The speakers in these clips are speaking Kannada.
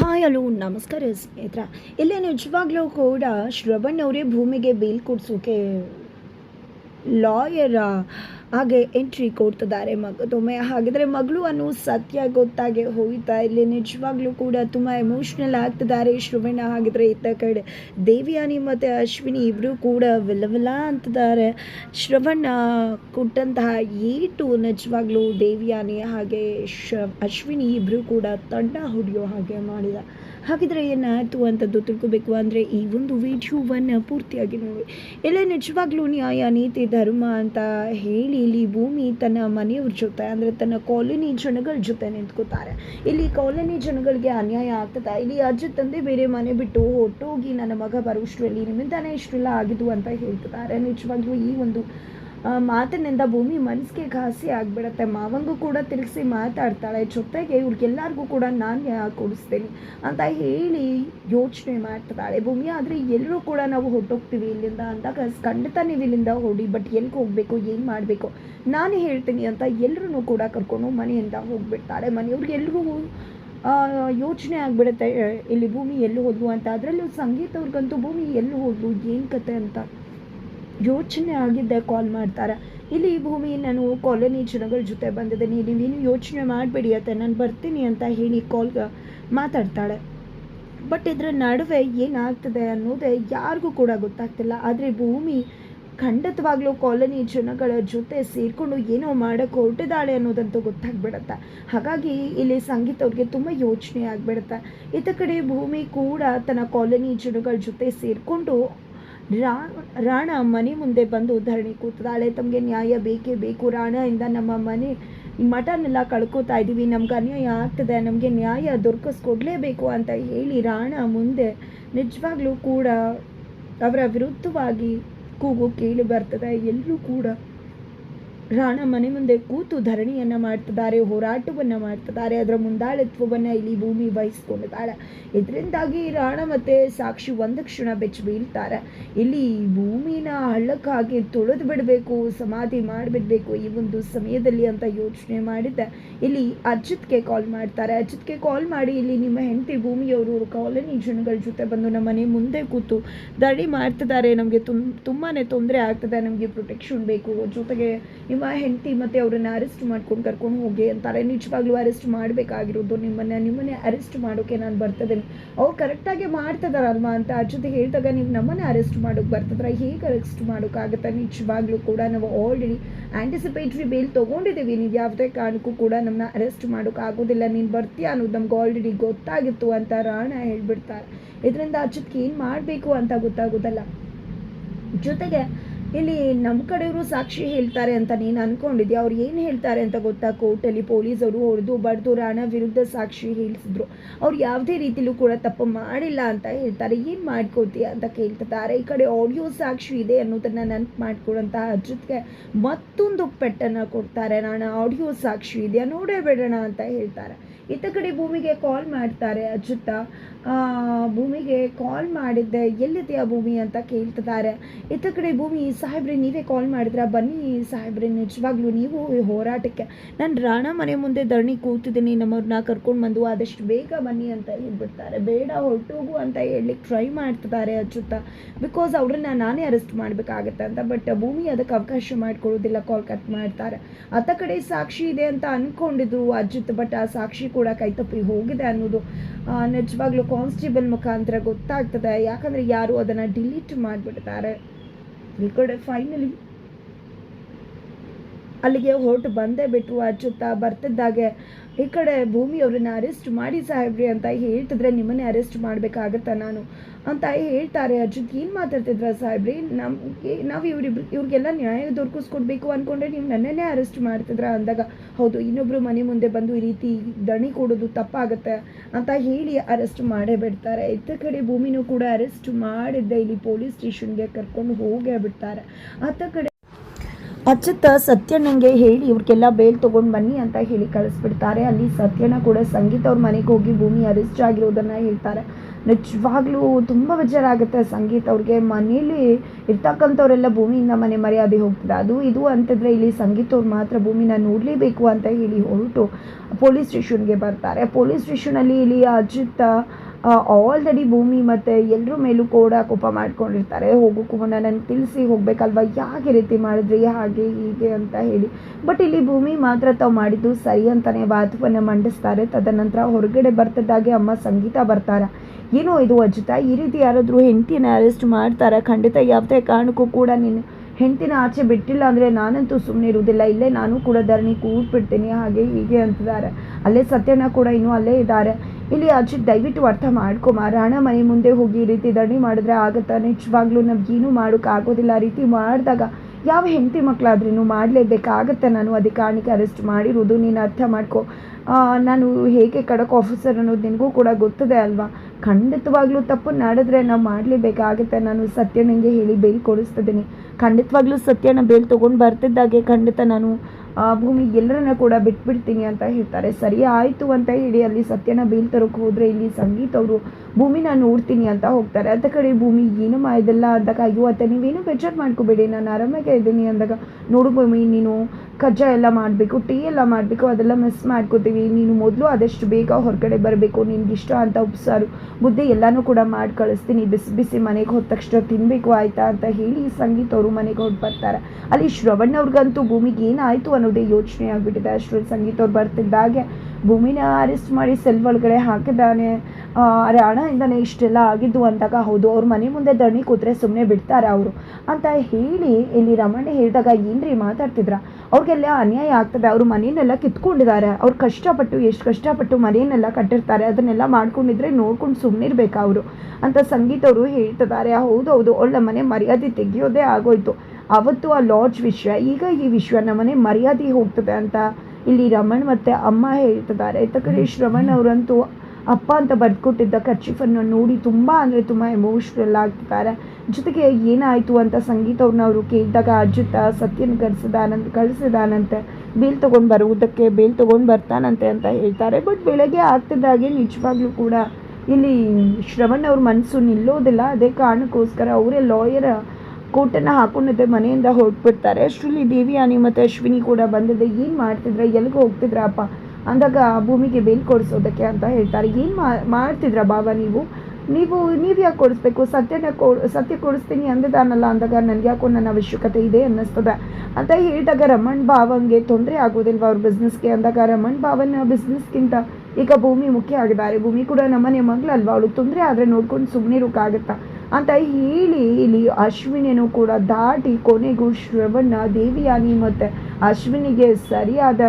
ಹಾಯ್ ಅಲೋ ನಮಸ್ಕಾರ ಸ್ನೇಹಿತರ. ಇಲ್ಲೇ ನಿಜವಾಗ್ಲೂ ಕೂಡ ಶ್ರವಣ್ ಅವರೇ ಭೂಮಿಗೆ ಬೇಲ್ ಕೊಡ್ಸೋಕೆ ಲಾಯರ್ ಹಾಗೆ ಎಂಟ್ರಿ ಕೊಡ್ತಿದ್ದಾರೆ ಮಗದೊಮ್ಮೆ ಹಾಗಿದ್ರೆ ಮಗಳು ಅನ್ನು ಸತ್ಯ ಗೊತ್ತಾಗೆ ಹೋಯ್ತಾ ಇಲ್ಲಿ ನಿಜವಾಗ್ಲೂ ಕೂಡ ತುಂಬ ಎಮೋಷ್ನಲ್ ಆಗ್ತಿದ್ದಾರೆ ಶ್ರವಣ ಹಾಗಿದ್ರೆ ಇತ್ತ ಕಡೆ ದೇವಿಯಾನಿ ಮತ್ತು ಅಶ್ವಿನಿ ಇಬ್ಬರು ಕೂಡ ವಿಲವಿಲ ಅಂತಿದ್ದಾರೆ. ಶ್ರವಣ ಕೊಟ್ಟಂತಹ ಏಟು ನಿಜವಾಗ್ಲೂ ದೇವಿಯಾನಿ ಹಾಗೆ ಶ ಅಶ್ವಿನಿ ಇಬ್ಬರು ಕೂಡ ತಂಡ ಹೊಡೆಯೋ ಹಾಗೆ ಮಾಡಿದ. ಹಾಗಿದ್ರೆ ಏನಾಯಿತು ಅಂತದ್ದು ತಿಳ್ಕೊಬೇಕು ಅಂದರೆ ಈ ಒಂದು ವಿಡಿಯೋವನ್ನು ಪೂರ್ತಿಯಾಗಿ ನೋಡಿ. ಎಲ್ಲ ನಿಜವಾಗ್ಲೂ ನ್ಯಾಯ, ನೀತಿ, ಧರ್ಮ ಅಂತ ಹೇಳಿ ಇಲ್ಲಿ ಭೂಮಿ ತನ್ನ ಮನೆಯವ್ರ ಜೊತೆ ಅಂದರೆ ತನ್ನ ಕಾಲೋನಿ ಜನಗಳ ಜೊತೆ ನಿಂತ್ಕೋತಾರೆ. ಇಲ್ಲಿ ಕಾಲೋನಿ ಜನಗಳಿಗೆ ಅನ್ಯಾಯ ಆಗ್ತದೆ. ಇಲ್ಲಿ ಅಜ್ಜ, ತಂದೆ ಬೇರೆ ಮನೆ ಬಿಟ್ಟು ಹೊಟ್ಟೋಗಿ ನನ್ನ ಮಗ ಬರುವಷ್ಟರಲ್ಲಿ ನಿಮ್ಮಿಂದಾನೇ ಇಷ್ಟೆಲ್ಲ ಆಗಿದ್ದು ಅಂತ ಹೇಳ್ತಿದ್ದಾರೆ. ನಿಜವಾಗ್ಲೂ ಈ ಒಂದು ಮಾತಿನಿಂದ ಭೂಮಿ ಮನಸ್ಸಿಗೆ ಘಾಸಿ ಆಗಿಬಿಡತ್ತೆ. ಮಾವಂಗೂ ಕೂಡ ತಿರುಗಿಸಿ ಮಾತಾಡ್ತಾಳೆ. ಜೊತೆಗೆ ಇವ್ರಿಗೆಲ್ಲರಿಗೂ ಕೂಡ ನಾನು ಕೊಡಿಸ್ತೀನಿ ಅಂತ ಹೇಳಿ ಯೋಚನೆ ಮಾಡ್ತಾಳೆ. ಭೂಮಿ, ಆದರೆ ಎಲ್ಲರೂ ಕೂಡ ನಾವು ಹೊಟ್ಟೋಗ್ತೀವಿ ಇಲ್ಲಿಂದ ಅಂತ ಖಂಡಿತ ನೀವು ಇಲ್ಲಿಂದ ಹೊಡಿ, ಬಟ್ ಎಲ್ಲಿಗೆ ಹೋಗಬೇಕು, ಏನು ಮಾಡಬೇಕು? ನಾನು ಹೇಳ್ತೀನಿ ಅಂತ ಎಲ್ಲರೂ ಕೂಡ ಕರ್ಕೊಂಡು ಮನೆಯಿಂದ ಹೋಗಿಬಿಡ್ತಾಳೆ. ಎಲ್ರಿಗೂ ಯೋಚನೆ ಆಗಿಬಿಡುತ್ತೆ. ಇಲ್ಲಿ ಭೂಮಿ ಎಲ್ಲಿ ಹೋದ್ಲು ಅಂತ. ಅದರಲ್ಲೂ ಸಂಗೀತ ಅವ್ರಿಗಂತೂ ಭೂಮಿ ಎಲ್ಲಿ ಹೋದ್ಲು ಏನು ಕತೆ ಅಂತ. ಯೋಚನೆ ಆಗಿದ್ದೆ ಕಾಲ್ ಮಾಡ್ತಾರೆ? ಇಲ್ಲಿ ಭೂಮಿ ನಾನು ಕಾಲೋನಿ ಜನಗಳ ಜೊತೆ ಬಂದಿದ್ದೀನಿ ನೀವೇನು ಯೋಚನೆ ಮಾಡಬೇಡಿ ಅಂತ ನಾನು ಬರ್ತೀನಿ ಅಂತ ಹೇಳಿ ಕಾಲ್ ಮಾತಾಡ್ತಾಳೆ. ಬಟ್ ಇದರ ನಡುವೆ ಏನಾಗ್ತದೆ ಅನ್ನೋದೇ ಯಾರಿಗೂ ಕೂಡ ಗೊತ್ತಾಗ್ತಿಲ್ಲ. ಆದರೆ ಭೂಮಿ ಖಂಡಿತವಾಗ್ಲೂ ಕಾಲೋನಿ ಜನಗಳ ಜೊತೆ ಸೇರಿಕೊಂಡು ಏನೋ ಮಾಡೋಕ್ಕೆ ಹೊರಟಿದ್ದಾಳೆ ಅನ್ನೋದಂತೂ ಗೊತ್ತಾಗ್ಬಿಡುತ್ತೆ. ಹಾಗಾಗಿ ಇಲ್ಲಿ ಸಂಗೀತ ಅವ್ರಿಗೆ ತುಂಬ ಯೋಚನೆ ಆಗಿಬಿಡುತ್ತೆ. ಇತ್ತ ಕಡೆ ಭೂಮಿ ಕೂಡ ತನ್ನ ಕಾಲೋನಿ ಜನಗಳ ಜೊತೆ ಸೇರಿಕೊಂಡು ರಾ ರಾಣ ಮನೆ ಮುಂದೆ ಬಂದು ಧರಣಿ ಕೂತಾಳೆ ತಮಗೆ ನ್ಯಾಯ ಬೇಕೇ ಬೇಕು. ರಾಣದಿಂದ ನಮ್ಮ ಮನೆ ಮಠನೆಲ್ಲ ಕಳ್ಕೊತಾ ಇದ್ದೀವಿ ನಮ್ಗೆ ಅನ್ಯಾಯ ಆಗ್ತದೆ. ನಮಗೆ ನ್ಯಾಯ ದೊರಕಿಸ್ಕೊಡ್ಲೇಬೇಕು ಅಂತ ಹೇಳಿ ರಾಣ ಮುಂದೆ ನಿಜವಾಗ್ಲೂ ಕೂಡ ಅವರ ವಿರುದ್ಧವಾಗಿ ಕೂಗು ಕೇಳಿ ಬರ್ತದೆ. ಎಲ್ಲರೂ ಕೂಡ ರಾಣ ಮನೆ ಮುಂದೆ ಕೂತು ಧರಣಿಯನ್ನು ಮಾಡ್ತಿದ್ದಾರೆ, ಹೋರಾಟವನ್ನು ಮಾಡ್ತಿದ್ದಾರೆ, ಅದರ ಮುಂದಾಳತ್ವವನ್ನು ಇಲ್ಲಿ ಭೂಮಿ ವಹಿಸ್ಕೊಂಡಿದ್ದಾಳೆ. ಇದರಿಂದಾಗಿ ರಾಣ ಮತ್ತೆ ಸಾಕ್ಷಿ ಒಂದು ಕ್ಷಣ ಬೆಚ್ಚಿ ಬೀಳ್ತಾರೆ. ಇಲ್ಲಿ ಭೂಮಿನ ಹಳ್ಳಕ್ಕಾಗಿ ತೊಳೆದು ಬಿಡಬೇಕು, ಸಮಾಧಿ ಮಾಡಿಬಿಡಬೇಕು ಈ ಒಂದು ಸಮಯದಲ್ಲಿ ಅಂತ ಯೋಚನೆ ಮಾಡಿದ್ದೆ. ಇಲ್ಲಿ ಅಜಿತ್ಗೆ ಕಾಲ್ ಮಾಡ್ತಾರೆ. ಅಜಿತ್ಗೆ ಕಾಲ್ ಮಾಡಿ ಇಲ್ಲಿ ನಿಮ್ಮ ಹೆಂಡತಿ ಭೂಮಿಯವರು ಕಾಲೋನಿ ಜನಗಳ ಜೊತೆ ಬಂದು ನಮ್ಮ ಮನೆ ಮುಂದೆ ಕೂತು ಧರಣಿ ಮಾಡ್ತಿದ್ದಾರೆ. ನಮಗೆ ತುಂಬಾನೇ ತುಂಬಾ ತೊಂದರೆ ಆಗ್ತದೆ. ನಮಗೆ ಪ್ರೊಟೆಕ್ಷನ್ ಬೇಕು. ಜೊತೆಗೆ ಹೆಂಡತಿ ಮತ್ತು ಅವ್ರನ್ನ ಅರೆಸ್ಟ್ ಮಾಡ್ಕೊಂಡು ಕರ್ಕೊಂಡು ಹೋಗಿ ಅಂತಾರೆ. ನಿಜವಾಗ್ಲೂ ಅರೆಸ್ಟ್ ಮಾಡಬೇಕಾಗಿರೋದು ನಿಮ್ಮನ್ನ, ನಿಮ್ಮನ್ನೇ ಅರೆಸ್ಟ್ ಮಾಡೋಕೆ ನಾನು ಬರ್ತಿದ್ದೀನಿ ಅವ್ರು ಕರೆಕ್ಟಾಗಿ ಮಾಡ್ತಿದಾರಲ್ವಾ ಅಂತ ಜೊತೆ ಹೇಳಿದಾಗ ನೀವು ನಮ್ಮನ್ನೇ ಅರೆಸ್ಟ್ ಮಾಡೋಕೆ ಬರ್ತದ್ರ? ಹೇಗೆ ಅರೆಸ್ಟ್ ಮಾಡೋಕ್ಕಾಗುತ್ತೆ? ನಿಜವಾಗ್ಲೂ ಕೂಡ ನಾವು ಆಲ್ರೆಡಿ ಆ್ಯಂಟಿಸಿಪೇಟ್ರಿ ಬೇಲ್ ತೊಗೊಂಡಿದ್ದೀವಿ. ನೀವು ಯಾವುದೇ ಕಾರಣಕ್ಕೂ ಕೂಡ ನಮ್ಮನ್ನ ಅರೆಸ್ಟ್ ಮಾಡೋಕ್ಕಾಗೋದಿಲ್ಲ ನೀನು ಬರ್ತೀಯ ಅನ್ನೋದು ನಮ್ಗೆ ಆಲ್ರೆಡಿ ಗೊತ್ತಾಗಿತ್ತು ಅಂತ ರಾಣ ಹೇಳ್ಬಿಡ್ತಾರೆ. ಇದರಿಂದ ಅಚ್ಯುತ್ಗೆ ಏನು ಮಾಡಬೇಕು ಅಂತ ಗೊತ್ತಾಗೋದಲ್ಲ. ಜೊತೆಗೆ ಇಲ್ಲಿ ನಮ್ಮ ಕಡೆಯವರು ಸಾಕ್ಷಿ ಹೇಳ್ತಾರೆ ಅಂತ ನೀನು ಅಂದ್ಕೊಂಡಿದ್ದೆ ಅವ್ರು ಏನು ಹೇಳ್ತಾರೆ ಅಂತ ಗೊತ್ತಾ ಕೋರ್ಟಲ್ಲಿ? ಪೊಲೀಸರು ಹೊಡೆದು ಬಡ್ದು ರಾಣ ವಿರುದ್ಧ ಸಾಕ್ಷಿ ಹೇಳಿಸಿದ್ರು. ಅವ್ರು ಯಾವುದೇ ರೀತಿಲೂ ಕೂಡ ತಪ್ಪು ಮಾಡಿಲ್ಲ ಅಂತ ಹೇಳ್ತಾರೆ. ಏನು ಮಾಡ್ಕೋತೀಯ ಅಂತ ಕೇಳ್ತಿದ್ದಾರೆ ಈ ಕಡೆ ಆಡಿಯೋ ಸಾಕ್ಷಿ ಇದೆ ಅನ್ನೋದನ್ನು ನೆನಪು ಮಾಡಿಕೊಡೋಂತಹ ಅಜಿತ್ಗೆ ಮತ್ತೊಂದು ಪೆಟ್ಟನ್ನು ಕೊಡ್ತಾರೆ. ನಾನು ಆಡಿಯೋ ಸಾಕ್ಷಿ ಇದೆಯಾ? ನೋಡೇ ಬಿಡೋಣ ಅಂತ ಹೇಳ್ತಾರೆ. ಇತ್ತ ಕಡೆ ಭೂಮಿಗೆ ಕಾಲ್ ಮಾಡ್ತಾರೆ ಅಜಿತ ಆ, ಭೂಮಿಗೆ ಕಾಲ್ ಮಾಡಿದ್ದೆ. ಎಲ್ಲಿದೆಯಾ ಭೂಮಿ ಅಂತ ಕೇಳ್ತಿದ್ದಾರೆ. ಇತ್ತ ಕಡೆ ಭೂಮಿ, ಸಾಹೇಬ್ರೆ, ನೀವೇ ಕಾಲ್ ಮಾಡಿದ್ರ? ಬನ್ನಿ ಸಾಹೇಬ್ರೆ, ನಿಜವಾಗ್ಲೂ ನೀವು ಹೋರಾಟಕ್ಕೆ. ನಾನು ರಾಣ ಮನೆ ಮುಂದೆ ಧರಣಿ ಕೂತಿದ್ದೀನಿ. ನಮ್ಮವ್ರನ್ನ ಕರ್ಕೊಂಡು ಬಂದು ಆದಷ್ಟು ಬೇಗ ಬನ್ನಿ ಅಂತ ಹೇಳ್ಬಿಡ್ತಾರೆ. ಬೇಡ, ಹೊರಟೋಗು ಅಂತ ಹೇಳಲಿಕ್ಕೆ ಟ್ರೈ ಮಾಡ್ತಿದ್ದಾರೆ ಅಚ್ಚುತ್ತ ಬಿಕಾಸ್ ಅವ್ರನ್ನ ನಾನೇ ಅರೆಸ್ಟ್ ಮಾಡಬೇಕಾಗತ್ತೆ ಅಂತ. ಬಟ್ ಭೂಮಿ ಅದಕ್ಕೆ ಅವಕಾಶ ಮಾಡಿಕೊಡೋದಿಲ್ಲ ಕಾಲ್ ಕಟ್ ಮಾಡ್ತಾರೆ. ಅತ್ತ ಕಡೆ ಸಾಕ್ಷಿ ಇದೆ ಅಂತ ಅನ್ಕೊಂಡಿದ್ರು ಅಜಿತ್ ಬಟ್ ಆ ಸಾಕ್ಷಿ ಕೂಡ ಕೈತಪ್ಪಿ ಹೋಗಿದೆ ಅನ್ನೋದು ನಿಜವಾಗ್ಲೂ ಕಾನ್ಸ್ಟೇಬಲ್ ಮುಖಾಂತರ ಗೊತ್ತಾಗ್ತದೆ. ಯಾಕಂದ್ರೆ ಯಾರು ಅದನ್ನ ಡಿಲೀಟ್ ಮಾಡಿಬಿಡ್ತಾರೆ. ಕಡೆ ಫೈನಲಿ ಅಲ್ಲಿಗೆ ಹೊರಟು ಬಂದೇ ಬಿಟ್ಟು ಅಚ್ಚುತ್ತಾ ಬರ್ತಿದ್ದಾಗೆ. ಈ ಕಡೆ ಭೂಮಿಯವ್ರನ್ನ ಅರೆಸ್ಟ್ ಮಾಡಿ ಸಾಹೇಬ್ರಿ ಅಂತ ಹೇಳ್ತಿದ್ರೆ ನಿಮ್ಮನ್ನೇ ಅರೆಸ್ಟ್ ಮಾಡಬೇಕಾಗತ್ತಾ ನಾನು? ಅಂತ ಹೇಳ್ತಾರೆ. ಅಜಿತ್ ಏನು ಮಾತಾಡ್ತಿದ್ರ ಸಾಹೇಬ್ರಿ? ನಮಗೆ ನಾವು ಇವ್ರಿಬ್ರು ಇವ್ರಿಗೆಲ್ಲ ನ್ಯಾಯ ದೊರಕಿಸ್ಕೊಡ್ಬೇಕು ಅಂದ್ಕೊಂಡ್ರೆ ನೀವು ನನ್ನನ್ನೇ ಅರೆಸ್ಟ್ ಮಾಡ್ತಿದ್ರ ಅಂದಾಗ, ಹೌದು ಇನ್ನೊಬ್ಬರು ಮನೆ ಮುಂದೆ ಬಂದು ಈ ರೀತಿ ದಣಿ ಕೊಡೋದು ತಪ್ಪಾಗತ್ತೆ ಅಂತ ಹೇಳಿ ಅರೆಸ್ಟ್ ಮಾಡೇ ಬಿಡ್ತಾರೆ. ಇತ್ತ ಕಡೆ ಭೂಮಿನೂ ಕೂಡ ಅರೆಸ್ಟ್ ಮಾಡಿದ್ದೆ ಇಲ್ಲಿ ಪೊಲೀಸ್ ಸ್ಟೇಷನ್ಗೆ ಕರ್ಕೊಂಡು ಹೋಗೇ ಬಿಡ್ತಾರೆ. ಅತ್ತ ಕಡೆ ಅಚ್ಯುತ ಸತ್ಯಣ್ಣಂಗೆ ಹೇಳಿ, ಇವ್ರಿಗೆಲ್ಲ ಬೇಲ್ ತೊಗೊಂಡು ಬನ್ನಿ ಅಂತ ಹೇಳಿ ಕಳಿಸ್ಬಿಡ್ತಾರೆ. ಅಲ್ಲಿ ಸತ್ಯಣ್ಣ ಕೂಡ ಸಂಗೀತ ಅವ್ರ ಮನೆಗೆ ಹೋಗಿ ಭೂಮಿ ಅರೆಸ್ಟ್ ಆಗಿರೋದನ್ನ ಹೇಳ್ತಾರೆ. ನಿಜವಾಗ್ಲೂ ತುಂಬ ಬೇಜಾರಾಗುತ್ತೆ ಸಂಗೀತ ಅವ್ರಿಗೆ. ಮನೇಲಿ ಇರ್ತಕ್ಕಂಥವ್ರೆಲ್ಲ ಭೂಮಿಯಿಂದ ಮನೆ ಮರ್ಯಾದೆ ಹೋಗ್ತದೆ. ಅದು ಇದು ಅಂತಂದರೆ ಇಲ್ಲಿ ಸಂಗೀತ ಅವ್ರು ಮಾತ್ರ ಭೂಮಿನ ನೋಡಲೇಬೇಕು ಅಂತ ಹೇಳಿ ಹೊರಟು ಪೊಲೀಸ್ ಸ್ಟೇಷನ್ಗೆ ಬರ್ತಾರೆ. ಪೊಲೀಸ್ ಸ್ಟೇಷನಲ್ಲಿ ಇಲ್ಲಿ ಅಜಿತ್ ಆಲ್ರೆಡಿ ಭೂಮಿ ಮತ್ತು ಎಲ್ಲರ ಮೇಲೂ ಕೂಡ ಕೋಪ ಮಾಡ್ಕೊಂಡಿರ್ತಾರೆ. ಹೋಗೋಕ್ಕೂ ಮುನ್ನ ನನಗೆ ತಿಳಿಸಿ ಹೋಗಬೇಕಲ್ವ? ಯಾಕೆ ರೀತಿ ಮಾಡಿದ್ರಿ? ಹಾಗೆ ಹೀಗೆ ಅಂತ ಹೇಳಿ. ಬಟ್ ಇಲ್ಲಿ ಭೂಮಿ ಮಾತ್ರ ತಾವು ಮಾಡಿದ್ದು ಸರಿ ಅಂತಲೇ ವಾದವನ್ನು ಮಂಡಿಸ್ತಾರೆ. ತದನಂತರ ಹೊರಗಡೆ ಬರ್ತದಾಗೆ ಅಮ್ಮ ಸಂಗೀತ ಬರ್ತಾರೆ. ಏನೋ ಇದು ಅಜಿತ ಈ ರೀತಿ ಯಾರಾದರೂ ಹೆಂಡತಿಯನ್ನು ಅರೆಸ್ಟ್ ಮಾಡ್ತಾರೆ? ಖಂಡಿತ ಯಾವುದೇ ಕಾರಣಕ್ಕೂ ಕೂಡ ನೀನು ಹೆಂಡ್ತಿನ ಆಚೆ ಬಿಟ್ಟಿಲ್ಲ ಅಂದರೆ ನಾನಂತೂ ಸುಮ್ಮನೆ ಇರುವುದಿಲ್ಲ. ಇಲ್ಲೇ ನಾನು ಕೂಡ ಧರಣಿ ಕೂತ್ಬಿಡ್ತೀನಿ. ಹಾಗೆ ಹೀಗೆ ಅಂತಿದ್ದಾರೆ. ಅಲ್ಲೇ ಸತ್ಯನ ಕೂಡ ಇನ್ನೂ ಅಲ್ಲೇ ಇದ್ದಾರೆ. ಇಲ್ಲಿ ಅಜಿತ್ ದಯವಿಟ್ಟು ಅರ್ಥ ಮಾಡ್ಕೊ ಮಾರಾಣ ಮನೆ ಮುಂದೆ ಹೋಗಿ ಈ ರೀತಿ ಧರಣಿ ಮಾಡಿದ್ರೆ ಆಗುತ್ತಾ? ನಿಜವಾಗ್ಲೂ ನಮ್ಗೇನು ಮಾಡೋಕ್ಕಾಗೋದಿಲ್ಲ. ಆ ರೀತಿ ಮಾಡಿದಾಗ ಯಾವ ಹೆಂಡತಿ ಮಕ್ಕಳಾದ್ರೂ ಮಾಡಲೇಬೇಕಾಗತ್ತೆ. ನಾನು ಅದೇ ಕಾರಣಕ್ಕೆ ಅರೆಸ್ಟ್ ಮಾಡಿರೋದು, ನೀನು ಅರ್ಥ ಮಾಡ್ಕೊ. ನಾನು ಹೇಗೆ ಕಡಕ್ ಆಫೀಸರ್ ಅನ್ನೋದು ನಿನಗೂ ಕೂಡ ಗೊತ್ತದೆ ಅಲ್ವಾ? ಖಂಡಿತವಾಗ್ಲೂ ತಪ್ಪು ನಡೆದ್ರೆ ನಾವು ಮಾಡಲೇಬೇಕಾಗುತ್ತೆ. ನಾನು ಸತ್ಯ ನನಗೆ ಹೇಳಿ ಬೇಲ್ ಕೊಡಿಸ್ತಿದ್ದೀನಿ. ಖಂಡಿತವಾಗ್ಲೂ ಸತ್ಯನ ಬೇಲ್ ತೊಗೊಂಡು ಬರ್ತಿದ್ದಾಗೆ ಖಂಡಿತ ನಾನು ಭೂಮಿ ಎಲ್ಲರನ್ನ ಕೂಡ ಬಿಟ್ಬಿಡ್ತೀನಿ ಅಂತ ಹೇಳ್ತಾರೆ. ಸರಿ, ಆಯಿತು ಅಂತ ಹೇಳಿ ಅಲ್ಲಿ ಸತ್ಯನ ಬೇಲ್ ಹೋದ್ರೆ ಇಲ್ಲಿ ಸಂಗೀತ ಅವರು ಭೂಮಿನ ನೋಡ್ತೀನಿ ಅಂತ ಹೋಗ್ತಾರೆ. ಅದ ಕಡೆ ಭೂಮಿ ಏನು ಇದೆಲ್ಲ ಅಂದಾಗ, ಅಯ್ಯೋ ಅತ್ತ, ನೀವೇನು ಬೇಜಾರು ಮಾಡ್ಕೋಬೇಡಿ, ನಾನು ಆರಾಮಾಗೆ ಇದ್ದೀನಿ ಅಂದಾಗ, ನೋಡು ಭೂಮಿ, ನೀನು ಕಜ್ಜಾ ಎಲ್ಲ ಮಾಡಬೇಕು, ಟೀ ಎಲ್ಲ ಮಾಡಬೇಕು, ಅದೆಲ್ಲ ಮಿಸ್ ಮಾಡ್ಕೋತೀವಿ. ನೀನು ಮೊದಲು ಆದಷ್ಟು ಬೇಗ ಹೊರಗಡೆ ಬರಬೇಕು, ನಿನ್ಗೆ ಇಷ್ಟ ಅಂತ ಉಪ್ಸಾರು ಮುದ್ದೆ ಎಲ್ಲನೂ ಕೂಡ ಮಾಡಿ ಕಳಿಸ್ತೀನಿ. ಬಿಸಿ ಬಿಸಿ ಮನೆಗೆ ಹೋದ ತಕ್ಷಣ ತಿನ್ನಬೇಕು ಆಯಿತಾ ಅಂತ ಹೇಳಿ ಸಂಗೀತ ಅವರು ಮನೆಗೆ ಹೊರಟು ಬರ್ತಾರೆ. ಅಲ್ಲಿ ಶ್ರವಣ್ ಅವ್ರಿಗಂತೂ ಭೂಮಿಗೆ ಏನಾಯಿತು ಅನ್ನೋದೇ ಯೋಚನೆ ಆಗಿಬಿಟ್ಟಿದೆ. ಅಷ್ಟರಲ್ಲಿ ಸಂಗೀತ ಅವ್ರು ಬರ್ತಿದ್ದಾಗೆ ಭೂಮಿನ ಅರೆಸ್ಟ್ ಮಾಡಿ ಸೆಲ್ ಒಳಗಡೆ ಹಾಕಿದ್ದಾನೆ. ಆ, ಇಂದನೇ ಇಷ್ಟೆಲ್ಲ ಆಗಿದ್ದು ಅಂದಾಗ ಹೌದು ಅವ್ರ ಮನೆ ಮುಂದೆ ದಣಿ ಕೂತ್ರೆ ಸುಮ್ಮನೆ ಬಿಡ್ತಾರೆ ಅವರು ಅಂತ ಹೇಳಿ ಇಲ್ಲಿ ರಮಣ್ಣ ಹೇಳಿದಾಗ ಏನ್ರಿ ಮಾತಾಡ್ತಿದ್ರ? ಅವ್ರಿಗೆಲ್ಲ ಅನ್ಯಾಯ ಆಗ್ತದೆ ಅವ್ರ ಮನೆಯನ್ನೆಲ್ಲ ಕಿತ್ಕೊಂಡಿದ್ದಾರೆ ಅವ್ರು ಕಷ್ಟಪಟ್ಟು ಎಷ್ಟು ಕಷ್ಟಪಟ್ಟು ಮನೆಯನ್ನೆಲ್ಲ ಕಟ್ಟಿರ್ತಾರೆ ಅದನ್ನೆಲ್ಲ ಮಾಡ್ಕೊಂಡಿದ್ರೆ ನೋಡ್ಕೊಂಡು ಸುಮ್ಮನಿರ್ಬೇಕಾ ಅವರು? ಅಂತ ಸಂಗೀತ ಅವರು ಹೇಳ್ತಿದ್ದಾರೆ. ಹೌದು ಹೌದು ಒಳ್ಳೆ ಮನೆ ಮರ್ಯಾದೆ ತೆಗಿಯೋದೇ ಆಗೋಯ್ತು. ಅವತ್ತು ಆ ಲಾಡ್ಜ್ ವಿಷಯ ಈಗ ಈ ವಿಷಯ ನಮ್ಮನೆ ಮರ್ಯಾದೆ ಹೋಗ್ತದೆ ಅಂತ ಇಲ್ಲಿ ರಮಣ್ ಮತ್ತು ಅಮ್ಮ ಹೇಳ್ತಿದ್ದಾರೆ. ಇತ್ತ ಶ್ರವಣ್ ಅವರಂತೂ ಅಪ್ಪ ಅಂತ ಬರ್ಕೊಟ್ಟಿದ್ದ ಕರ್ಚಿಫನ್ನು ನೋಡಿ ತುಂಬ ಅಂದರೆ ತುಂಬ ಎಮೋಷ್ನಲ್ ಆಗ್ತಿದ್ದಾರೆ ಜೊತೆಗೆ ಏನಾಯಿತು ಅಂತ ಸಂಗೀತ ಅವ್ರನ್ನ ಅವರು ಕೇಳಿದಾಗ ಅಜಿತ ಸತ್ಯನ ಕರೆಸಿದಾನಂತ, ಕಳಿಸಿದಾನಂತೆ, ಬೇಲ್ ತೊಗೊಂಡು ಬರುವುದಕ್ಕೆ ಬೇಲ್ ತೊಗೊಂಡು ಬರ್ತಾನಂತೆ ಅಂತ ಹೇಳ್ತಾರೆ. ಬಟ್ ಬೆಳಗ್ಗೆ ಆಗ್ತಿದ್ದಾಗೆ ನಿಜವಾಗ್ಲೂ ಕೂಡ ಇಲ್ಲಿ ಶ್ರವಣ್ ಅವ್ರ ಮನಸ್ಸು ನಿಲ್ಲೋದಿಲ್ಲ. ಅದೇ ಕಾರಣಕ್ಕೋಸ್ಕರ ಅವರೇ ಲಾಯರ್ ಕೋಟನ್ನು ಹಾಕೊಂಡಿದ್ದೆ, ಮನೆಯಿಂದ ಹೊರಟ್ಬಿಡ್ತಾರೆ. ಅಷ್ಟರಲ್ಲಿ ದೇವಿಯಾನಿ ಮತ್ತು ಅಶ್ವಿನಿ ಕೂಡ ಬಂದಿದೆ. ಏನು ಮಾಡ್ತಿದ್ರೆ? ಎಲ್ಲಿಗೆ ಹೋಗ್ತಿದ್ರಪ್ಪ ಅಂದಾಗ ಭೂಮಿಗೆ ಬೇಲ್ ಕೊಡಿಸೋದಕ್ಕೆ ಅಂತ ಹೇಳ್ತಾರೆ. ಏನು ಮಾಡ್ತಿದ್ರ ಬಾಬಾ ನೀವು? ನೀವು ನೀವು ಯಾಕೆ ಕೊಡಿಸ್ಬೇಕು? ಸತ್ಯನ ಕೊ, ಸತ್ಯ ಕೊಡಿಸ್ತೀನಿ ಅಂದಿದ್ದಾನಲ್ಲ ಅಂದಾಗ ನನಗೆ ಯಾಕೋ ನನ್ನ ಅವಶ್ಯಕತೆ ಇದೆ ಅನ್ನಿಸ್ತದೆ. ಅಂತ ಹೇಳಿದಾಗ ರಮಣ್ ಭಾವಂಗೆ ತೊಂದರೆ ಆಗೋದಿಲ್ವ ಅವ್ರ ಬಿಸ್ನೆಸ್ಗೆ ಅಂದಾಗ ರಮಣ್ ಭಾವನ ಬಿಸ್ನೆಸ್ಗಿಂತ ಈಗ ಭೂಮಿ ಮುಖ್ಯ ಆಗಿದ್ದಾರೆ. ಭೂಮಿ ಕೂಡ ನಮ್ಮನೆ ಮಗಳಲ್ವ? ಅವಳು ತೊಂದರೆ ಆದರೆ ನೋಡ್ಕೊಂಡು ಸುಮ್ಮನೆ ಇರೋಕ್ಕಾಗತ್ತಾ ಅಂತ ಹೇಳಿ ಇಲ್ಲಿ ಅಶ್ವಿನಿನೂ ಕೂಡ ದಾಟಿ ಕೊನೆಗೂ ಶ್ರವಣ, ದೇವಿಯಾನಿ ಮತ್ತು ಅಶ್ವಿನಿಗೆ ಸರಿಯಾದ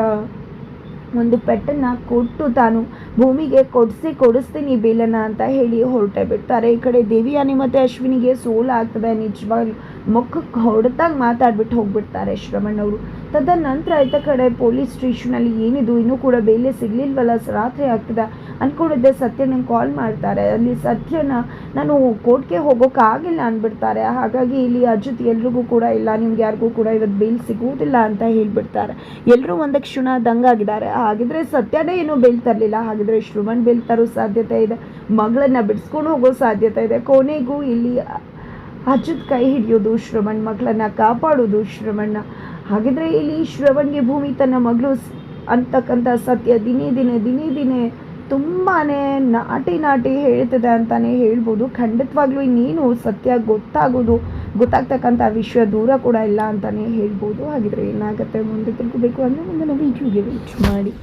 ಒಂದು ಪೆಟ್ಟನ್ನು ಕೊಟ್ಟು ತಾನು ಭೂಮಿಗೆ ಕೊಡಿಸಿ ಕೊಡಿಸ್ತೀನಿ ಬೀಲನ ಅಂತ ಹೇಳಿ ಹೊರಟೆ ಬಿಡ್ತಾರೆ. ಈ ಕಡೆ ದೇವಿಯಾನಿ ಮತ್ತು ಅಶ್ವಿನಿಗೆ ಸೋಲಾಗ್ತದೆ ನಿಜವಾಗ್ಲೂ. ಮುಖಕ್ಕೆ ಹೊಡೆದಾಗ ಮಾತಾಡ್ಬಿಟ್ಟು ಹೋಗ್ಬಿಡ್ತಾರೆ ಶ್ರವಣ್ಣವರು ತದನಂತರ ಆಯ್ತ ಕಡೆ ಪೊಲೀಸ್ ಸ್ಟೇಷನಲ್ಲಿ ಏನಿದು? ಇನ್ನೂ ಕೂಡ ಬೇಲೆ ಸಿಗಲಿಲ್ವಲ್ಲ? ರಾತ್ರಿ ಆಗ್ತದೆ ಅಂದ್ಕೊಂಡಿದ್ದೆ ಸತ್ಯ ನಂಗೆ ಕಾಲ್ ಮಾಡ್ತಾರೆ. ಅಲ್ಲಿ ಸತ್ಯನ ನಾನು ಕೋರ್ಟ್ಗೆ ಹೋಗೋಕ್ಕಾಗಿಲ್ಲ ಅಂದ್ಬಿಡ್ತಾರೆ ಹಾಗಾಗಿ ಇಲ್ಲಿ ಅಜಿತ್ ಎಲ್ರಿಗೂ ಕೂಡ ಇಲ್ಲ. ನಿಮ್ಗೆ ಯಾರಿಗೂ ಕೂಡ ಇವತ್ತು ಬೇಲ್ ಸಿಗುವುದಿಲ್ಲ ಅಂತ ಹೇಳ್ಬಿಡ್ತಾರೆ. ಎಲ್ಲರೂ ಒಂದು ಕ್ಷಣ ದಂಗಾಗಿದ್ದಾರೆ. ಹಾಗಿದ್ರೆ ಸತ್ಯನೇ ಏನೂ ಬೇಲ್ ತರಲಿಲ್ಲ. ಹಾಗಿದ್ರೆ ಶ್ರವಣ್ ಬೇಲ್ ತರೋ ಸಾಧ್ಯತೆ ಇದೆ. ಮಗಳನ್ನ ಬಿಡಿಸ್ಕೊಂಡು ಹೋಗೋ ಸಾಧ್ಯತೆ ಇದೆ. ಕೊನೆಗೂ ಇಲ್ಲಿ ಅಜಿತ್ ಕೈ ಹಿಡಿಯೋದು, ಶ್ರವಣ್ ಮಗಳನ್ನು ಕಾಪಾಡೋದು ಶ್ರವಣ್ಣ ಹಾಗಿದ್ರೆ ಇಲ್ಲಿ ಶ್ರವಣ್ಗೆ ಭೂಮಿ ತನ್ನ ಮಗಳು ಅಂತಕ್ಕಂಥ ಸತ್ಯ ದಿನೇ ದಿನೇ ದಿನೇ ದಿನೇ ತುಂಬಾ ನಾಟಿ ನಾಟಿ ಹೇಳ್ತದೆ ಅಂತಲೇ ಹೇಳ್ಬೋದು. ಖಂಡಿತವಾಗ್ಲೂ ಇನ್ನೇನು ಸತ್ಯ ಗೊತ್ತಾಗೋದು, ಗೊತ್ತಾಗ್ತಕ್ಕಂಥ ವಿಷಯ ದೂರ ಕೂಡ ಇಲ್ಲ ಅಂತಲೇ ಹೇಳ್ಬೋದು. ಹಾಗಿದ್ರೆ ಏನಾಗುತ್ತೆ ಮುಂದೆ ತಿಳ್ಕೋಬೇಕು ಅಂದರೆ ಮುಂದಿನ ವೀಡಿಯೋಗೆ ವೇಟ್ ಮಾಡಿ.